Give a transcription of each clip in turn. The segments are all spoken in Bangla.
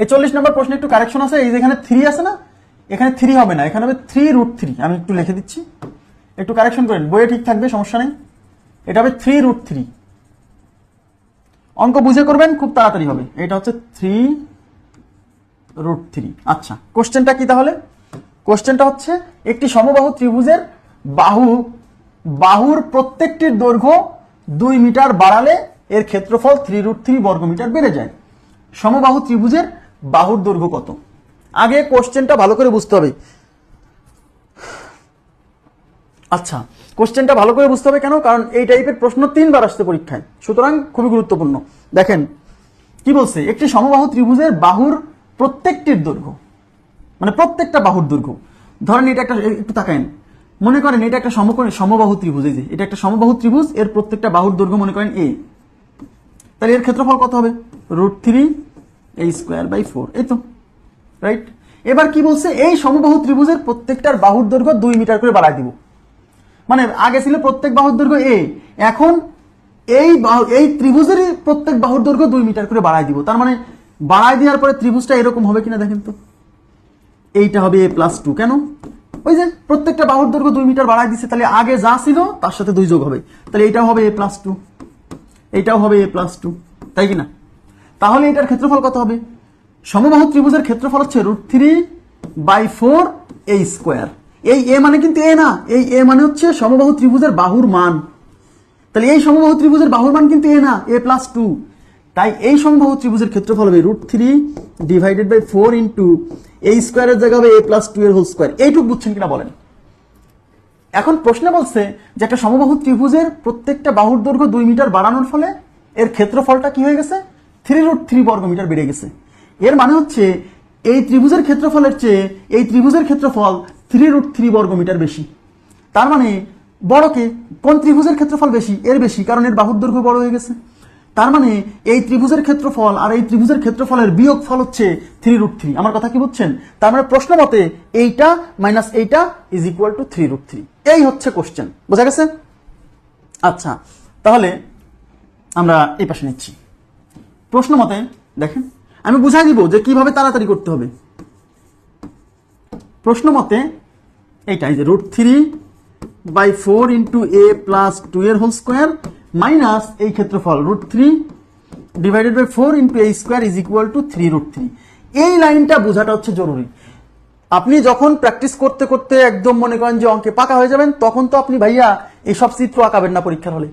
এই চল্লিশ নম্বর প্রশ্নে একটু কারেকশন আছে, এই যে এখানে থ্রি আছে না? এখানে থ্রি হবে না, এখানে হবে থ্রি রুট থ্রি আমি একটু লিখে দিচ্ছি। একটু কারেকশন করেন, বইয়ে ঠিক থাকবে, সমস্যা নেই। এটা হবে থ্রি রুট থ্রি অঙ্ক বুঝে করবেন, খুব তাড়াতাড়ি হবে। এটা হচ্ছে থ্রি রুট থ্রি আচ্ছা কোশ্চেনটা কি তাহলে? কোশ্চেনটা হচ্ছে একটি সমবাহু ত্রিভুজের বাহু, বাহুর প্রত্যেকটির দৈর্ঘ্য দুই মিটার বাড়ালে এর ক্ষেত্রফল থ্রি রুট থ্রি বর্গমিটার বেড়ে যায়। সমবাহু ত্রিভুজের বাহুর দৈর্ঘ্য কত? আগে কোশ্চেনটা ভালো করে বুঝতে হবে। আচ্ছা কোশ্চেনটা ভালো করে বুঝতে হবে কেন? কারণ এই টাইপের প্রশ্ন তিনবার আসছে পরীক্ষায়। সুতরাং খুবই গুরুত্বপূর্ণ। দেখেন, কি বলছে? একটি সমবাহু ত্রিভুজের বাহুর প্রত্যেকটির দৈর্ঘ্য। মানে প্রত্যেকটা বাহুর দৈর্ঘ্য। ধরেন এটা একটা, একটু তাকায়েন। মনে করেন এটা একটা সমকোণ সমবাহু ত্রিভুজ, এই যে, এটা একটা সমবাহু ত্রিভুজ, এর প্রত্যেকটা বাহুর দৈর্ঘ্য মনে করেন এ তাহলে এর ক্ষেত্রফল কত হবে? রুট থ্রি এই স্কোয়ার বাই ফোর এই তো রাইট এবার কি বলছে? এই সমবাহু ত্রিভুজের প্রত্যেকটার বাহুর দৈর্ঘ্য দুই মিটার করে বাড়ায় দিব। মানে আগে ছিল প্রত্যেক বাহুর দৈর্ঘ্য এ এখন এই বাহু, এই ত্রিভুজেরই প্রত্যেক বাহুর দৈর্ঘ্য দুই মিটার করে বাড়ায় দিব। তার মানে বাড়ায় দেওয়ার পরে ত্রিভুজটা এরকম হবে কিনা দেখেন তো। এইটা হবে এ প্লাস টু কেন? ওই যে প্রত্যেকটা বাহুর দৈর্ঘ্য দুই মিটার বাড়ায় দিচ্ছে তাহলে আগে যা ছিল তার সাথে দুই যোগ হবে। তাহলে এইটাও হবে এ প্লাস টু এইটাও হবে এ প্লাস টু তাই কি না তাহলে এটার ক্ষেত্রফল কত হবে? সমবাহু ত্রিভুজের ক্ষেত্রফল হচ্ছে root three by four A square এই এ মানে কিন্তু এ না, এই এ মানে হচ্ছে সমবাহু ত্রিভুজের বাহুর মান। তাহলে এই সমবাহু ত্রিভুজের বাহুর মান কিন্তু এ না এ প্লাস টু তাই এই সমবাহু ত্রিভুজের ক্ষেত্রফল হবে root three divided by four into এই স্কোয়ারের জায়গা হবে এ প্লাস টু এর হোল স্কোয়ার এইটুকু বুঝছেন কিনা বলেন? এখন প্রশ্নে বলছে যে একটা সমবাহু ত্রিভুজের প্রত্যেকটা বাহুর দৈর্ঘ্য দুই মিটার বাড়ানোর ফলে এর ক্ষেত্রফলটা কি হয়ে গেছে? থ্রি রুট থ্রি বর্গ মিটার বেড়ে গেছে। এর মানে হচ্ছে, এই ত্রিভুজের ক্ষেত্রফলের চেয়ে এই ত্রিভুজের ক্ষেত্রফল থ্রি রুট থ্রি বর্গ মিটার বেশি। তার মানে বড়কে কোন ত্রিভুজের ক্ষেত্রফল বেশি? এর বেশি, কারণ এর বাহুর দৈর্ঘ্য বড় হয়ে গেছে। তার মানে এই ত্রিভুজের ক্ষেত্রফল আর এই ত্রিভুজের ক্ষেত্রফলের বিয়োগ ফল হচ্ছে থ্রি রুট থ্রি আমার কথা কি বুঝছেন? তার মানে প্রশ্ন মতে এইটা মাইনাস এইটা is equal to three root three এই হচ্ছে কোশ্চেন বোঝা গেছে? আচ্ছা তাহলে আমরা এই পাশে নিচ্ছি। প্রশ্ন মতে, দেখেন, আমি বুঝাই দিব যে কীভাবে তাড়াতাড়ি করতে হবে। প্রশ্ন মতে এইটাই যে root three by four into a plus two এর হোল স্কোয়ার মাইনাস এই ক্ষেত্রফল root three divided by four into a square is equal to three root three এই লাইনটা বোঝাটা হচ্ছে জরুরি। আপনি যখন প্র্যাকটিস করতে করতে একদম মনে করেন যে অঙ্কে পাকা হয়ে যাবেন, তখন তো আপনি ভাইয়া এই সব চিত্র আঁকাবেন না পরীক্ষার হলে।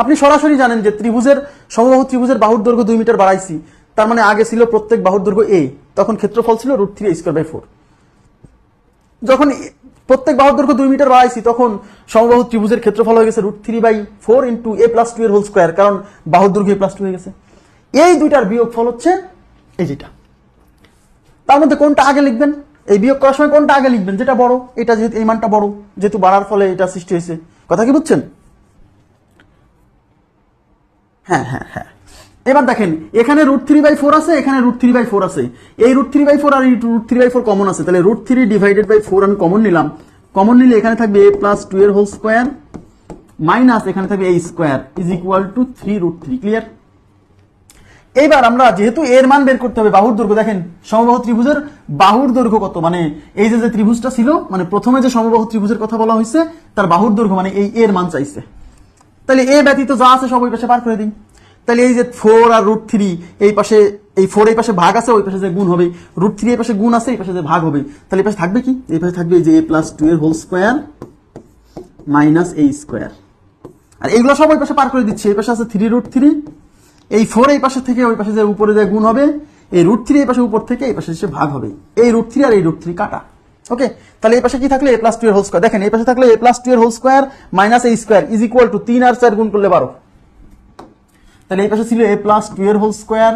আপনি সরাসরি জানেন যে ত্রিভুজের, সমবাহু ত্রিভুজের বাহুর দৈর্ঘ্য দুই মিটার বাড়াইছি, তার মানে আগে ছিল প্রত্যেক বাহুর দৈর্ঘ্য এ তখন ক্ষেত্রফল ছিল root three square by four. যখন প্রত্যেক বাহুর দৈর্ঘ্য দুই মিটার বাড়াইছি, তখন সমবাহু ত্রিভুজের ক্ষেত্রফল হয়ে গেছে root three by four into a plus two এর হোল স্কোয়ার কারণ বাহুর দৈর্ঘ্য এ প্লাস টু হয়ে গেছে। এই দুইটার বিয়োগ ফল হচ্ছে এই যেটা। তার মধ্যে কোনটা আগে লিখবেন? এই বিয়োগ করার সময় কোনটা আগে লিখবেন? যেটা বড়, এটা যেহেতু এই মানটা বড়, যেহেতু বাড়ার ফলে এটা সৃষ্টি হয়েছে। কথা কি বুঝছেন? হ্যাঁ হ্যাঁ হ্যাঁ। এবার দেখেন, এখানে রুট থ্রি বাই ফোর আছে, এখানে রুট থ্রি বাই ফোর আছে। এই root three by four R root three by four common আছে। তাহলে root three divided by four আমি কমন নিলাম। কমন নিলে এখানে থাকবে এ প্লাস টু এর হোল স্কোয়ার মাইনাস এখানে থাকবে এই square is equal to three root three clear এইবার আমরা যেহেতু এর মান বের করতে হবে, বাহুর দৈর্ঘ্য, দেখেন, সমবাহু ত্রিভুজের বাহুর দৈর্ঘ্য কত? মানে এই যে যে ত্রিভুজটা ছিল মানে প্রথমে যে সমবাহু ত্রিভুজের কথা বলা হয়েছে, তার বাহুর দৈর্ঘ্য মানে এই এর মান চাইছে। তাহলে এ ব্যতীত যা আছে সব ওই পাশে পার করে দিই। তাহলে এই যে ফোর আর রুট থ্রি এই পাশে, এই ফোর এই পাশে ভাগ আছে, ওই পাশে যে গুণ হবে। রুট থ্রি এই পাশে গুণ আছে, এই পাশে যে ভাগ হবে। তাহলে এই পাশে থাকবে কি? এই পাশে থাকবে এই যে এ প্লাস টু এর হোল স্কোয়ার মাইনাস এই স্কোয়ার আর এইগুলো সব ওই পাশে পার করে দিচ্ছে। এই পাশে আছে থ্রি রুট থ্রি এই ফোর এই পাশে থেকে ওই পাশে যে উপরে যে গুণ হবে, এই রুট থ্রি এই পাশে উপর থেকে এই পাশে এসে ভাগ হবে। এই রুট থ্রি আর এই রুট থ্রি কাটা। ওকে তাহলে এই পাশে কি থাকলে এ প্লাস টু এর হোল স্কোয়ার দেখেন, এই পাশে থাকলে এ প্লাস টু এর whole square minus a square is equal to তিন আর চার গুণ করলে বারো। তাহলে এই পাশে ছিল এ প্লাস টু এর whole square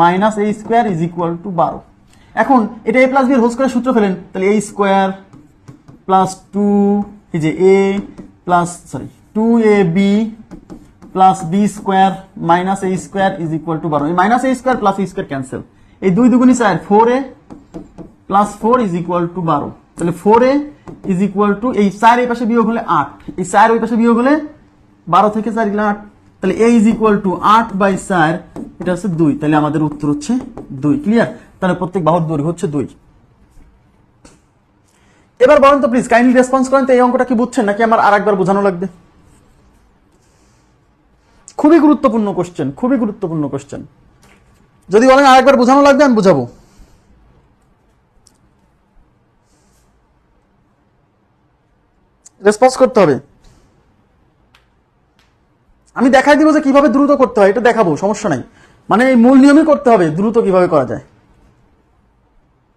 minus a square is equal to বারো। এখন, এটা এ প্লাস বি এর হোল স্কোয়ার সূত্র ফেলেন, তাহলে এ স্কোয়ার প্লাস টু এই যে a plus sorry two a b plus b square minus a square is equal to বারো। এই minus a square plus a square cancel এই দুই দুগুনি চার four a plus four is equal to বারো। তাহলে four a is equal to এই চার এই পাশে বিয়োগ হলে আট। এই চার ওই পাশে বিয়োগ হলে বারো থেকে চার গেলে আট। তাহলে এ ইজ ইকুয়াল টু আট বাই চার, এটা হচ্ছে দুই। তাহলে আমাদের উত্তর হচ্ছে দুই। ক্লিয়ার তাহলে প্রত্যেক বাহুর দৈর্ঘ্য হচ্ছে দুই। এবার বলেন তো প্লিজ কাইন্ডলি রেসপন্স করেন তো এই অঙ্কটা কি বুঝছেন? নাকি আমার আর একবার বোঝানো লাগবে? খুবই গুরুত্বপূর্ণ কোশ্চেন খুবই গুরুত্বপূর্ণ কোশ্চেন যদি বলেন আর একবার বোঝানো লাগবে, আমি বুঝাবো। রেসপন্স করতে হবে। আমি দেখাই দিব যে কীভাবে দ্রুত করতে হয়, এটা দেখাবো, সমস্যা নাই। মানে এই মূল নিয়মই করতে হবে, দ্রুত কীভাবে করা যায়।